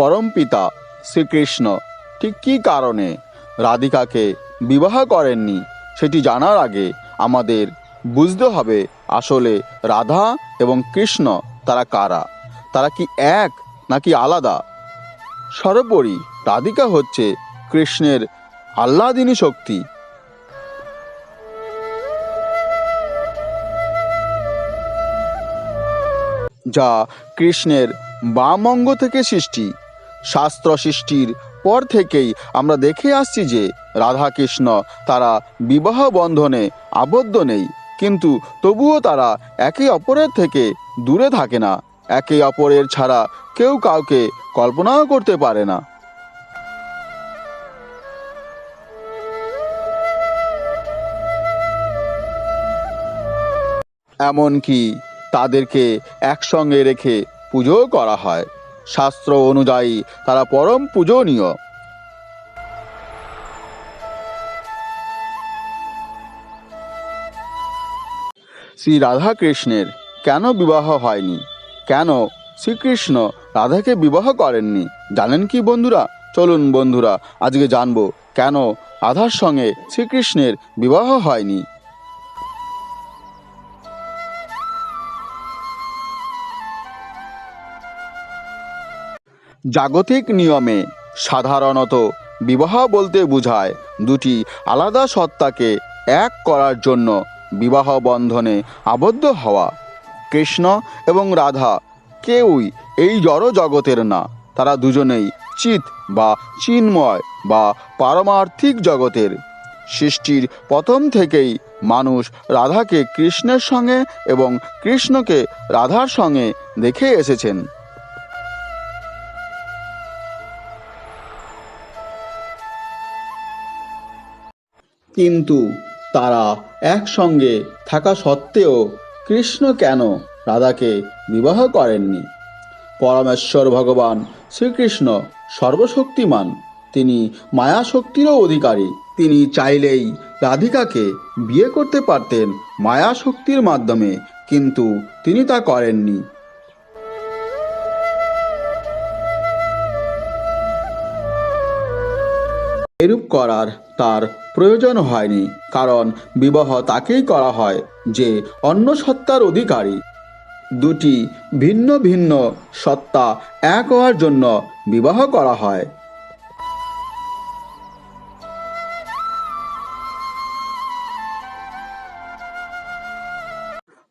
পরমপিতা শ্রীকৃষ্ণ। ঠিক কী কারণে রাধিকাকে বিবাহ করেননি সেটি জানার আগে আমাদের বুঝতে হবে আসলে রাধা এবং কৃষ্ণ তারা কারা? তারা কি এক নাকি আলাদা? সর্বোপরি রাধিকা হচ্ছে কৃষ্ণের আহ্লাদিনী শক্তি। যা কৃষ্ণের বাম অঙ্গ থেকে সৃষ্টি। শাস্ত্র সৃষ্টির পর থেকেই আমরা দেখে আসছি যে রাধা কৃষ্ণ তারা বিবাহ বন্ধনে আবদ্ধ নেই। কিন্তু তবুও তারা একে অপরের থেকে দূরে থাকে না। একে অপরের ছাড়া কেউ কাউকে কল্পনাও করতে পারে না। এমনকি তাদেরকে একসঙ্গে রেখে পুজোও করা হয়। শাস্ত্র অনুযায়ী তারা পরম পূজনীয়। শ্রী রাধাকৃষ্ণের কেন বিবাহ হয়নি? কেন শ্রীকৃষ্ণ রাধাকে বিবাহ করেননি? জানেন কি বন্ধুরা? চলুন বন্ধুরা, আজকে জানব কেন রাধার সঙ্গে শ্রীকৃষ্ণের বিবাহ হয়নি। জাগতিক নিয়মে সাধারণত বিবাহ বলতে বোঝায় দুটি আলাদা সত্তাকে এক করার জন্য বিবাহ বন্ধনে আবদ্ধ হওয়া। কৃষ্ণ এবং রাধা কেউই এই জড় জগতের না, তারা দুজনেই চিত বা চিন্ময় বা পারমার্থিক জগতের। সৃষ্টির প্রথম থেকেই মানুষ রাধাকে কৃষ্ণের সঙ্গে এবং কৃষ্ণকে রাধার সঙ্গে দেখে এসেছেন। কিন্তু তারা একসঙ্গে থাকা সত্ত্বেও কৃষ্ণ কেন রাধাকে বিবাহ করেননি? পরমেশ্বর ভগবান শ্রীকৃষ্ণ সর্বশক্তিমান, তিনি মায়া শক্তিরও অধিকারী। তিনি চাইলেই রাধিকাকে বিয়ে করতে পারতেন মায়া শক্তির মাধ্যমে, কিন্তু তিনি তা করেননি। এরূপ করার তার প্রয়োজন হয়নি, কারণ বিবাহ তাকেই করা হয় যে অন্য সত্তার অধিকারী। দুটি ভিন্ন ভিন্ন সত্তা এক হওয়ার জন্য বিবাহ করা হয়।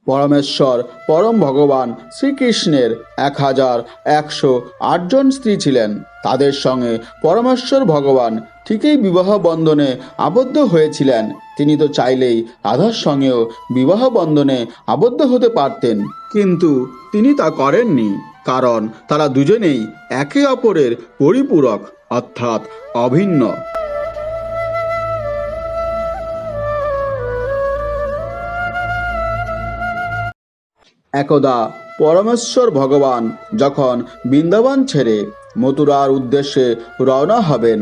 পরমেশ্বর, পরম ভগবান শ্রীকৃষ্ণের এক হাজার একশো আটজন স্ত্রী ছিলেন। তাদের সঙ্গে পরমেশ্বর ভগবান ঠিকই বিবাহ বন্ধনে আবদ্ধ হয়েছিলেন। তিনি তো চাইলেই রাধার সঙ্গেও বিবাহ বন্ধনে আবদ্ধ হতে পারতেন। কিন্তু তিনি তা করেননি, কারণ তারা দুজনেই একে অপরের পরিপূরক, অর্থাৎ অভিন্ন। একদা পরমেশ্বর ভগবান যখন বৃন্দাবন ছেড়ে মথুরার উদ্দেশ্যে রওনা হবেন,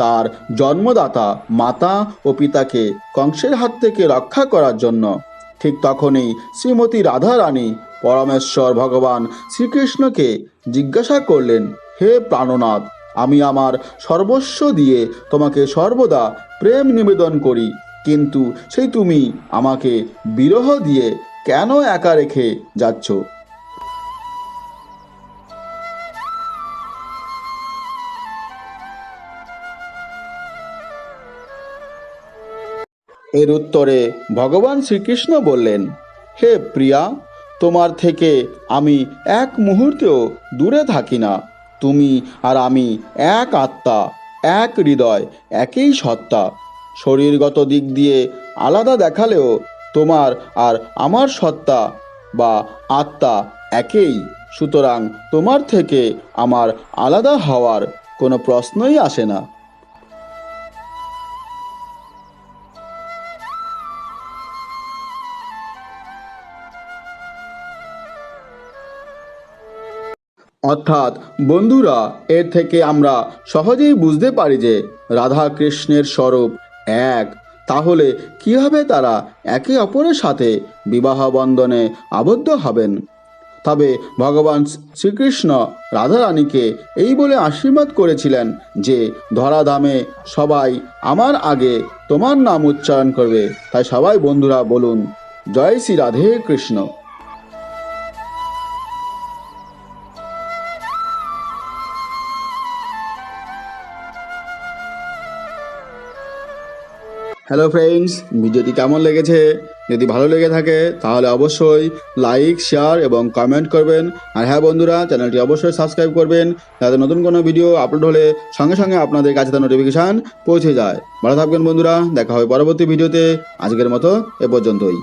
তার জন্মদাতা মাতা ও পিতাকে কংসের হাত থেকে রক্ষা করার জন্য ঠিক তখনই শ্রীমতী রাধারানী পরমেশ্বর ভগবান শ্রীকৃষ্ণকে জিজ্ঞাসা করলেন, হে প্রাণনাথ, আমি আমার সর্বস্ব দিয়ে তোমাকে সর্বদা প্রেম নিবেদন করি, কিন্তু সেই তুমি আমাকে বিরহ দিয়ে কেন একা রেখে যাচ্ছ? এর উত্তরে ভগবান শ্রীকৃষ্ণ বললেন, হে প্রিয়া, তোমার থেকে আমি এক মুহূর্তেও দূরে থাকি না। তুমি আর আমি এক আত্মা, এক হৃদয়, একই সত্তা। শরীরগত দিক দিয়ে আলাদা দেখালেও তোমার আর আমার সত্তা বা আত্মা একই। সুতরাং তোমার থেকে আমার আলাদা হওয়ার কোনো প্রশ্নই আসে না। অর্থাৎ বন্ধুরা, এর থেকে আমরা সহজেই বুঝতে পারি যে রাধা কৃষ্ণের স্বরূপ এক তাহলে কীভাবে তারা একে অপরের সাথে বিবাহ বন্ধনে আবদ্ধ হবেন? তবে ভগবান শ্রীকৃষ্ণ রাধারানীকে এই বলে আশীর্বাদ করেছিলেন যে, ধরাধামে সবাই আমার আগে তোমার নাম উচ্চারণ করবে। তাই সবাই বন্ধুরা বলুন, জয় শ্রী রাধে কৃষ্ণ। হ্যালো ফ্রেন্ডস ভিডিওটি কেমন লেগেছে? যদি ভালো লেগে থাকে, তাহলে অবশ্যই লাইক শেয়ার এবং কমেন্ট করবেন। আর হ্যাঁ বন্ধুরা চ্যানেলটি অবশ্যই সাবস্ক্রাইব করবেন, যাতে নতুন কোনো ভিডিও আপলোড হলে সঙ্গে সঙ্গে আপনাদের কাছে তার নোটিফিকেশান পৌঁছে যায়। ভালো থাকবেন বন্ধুরা, দেখা হবে পরবর্তী ভিডিওতে আজকের মতো এ পর্যন্তই।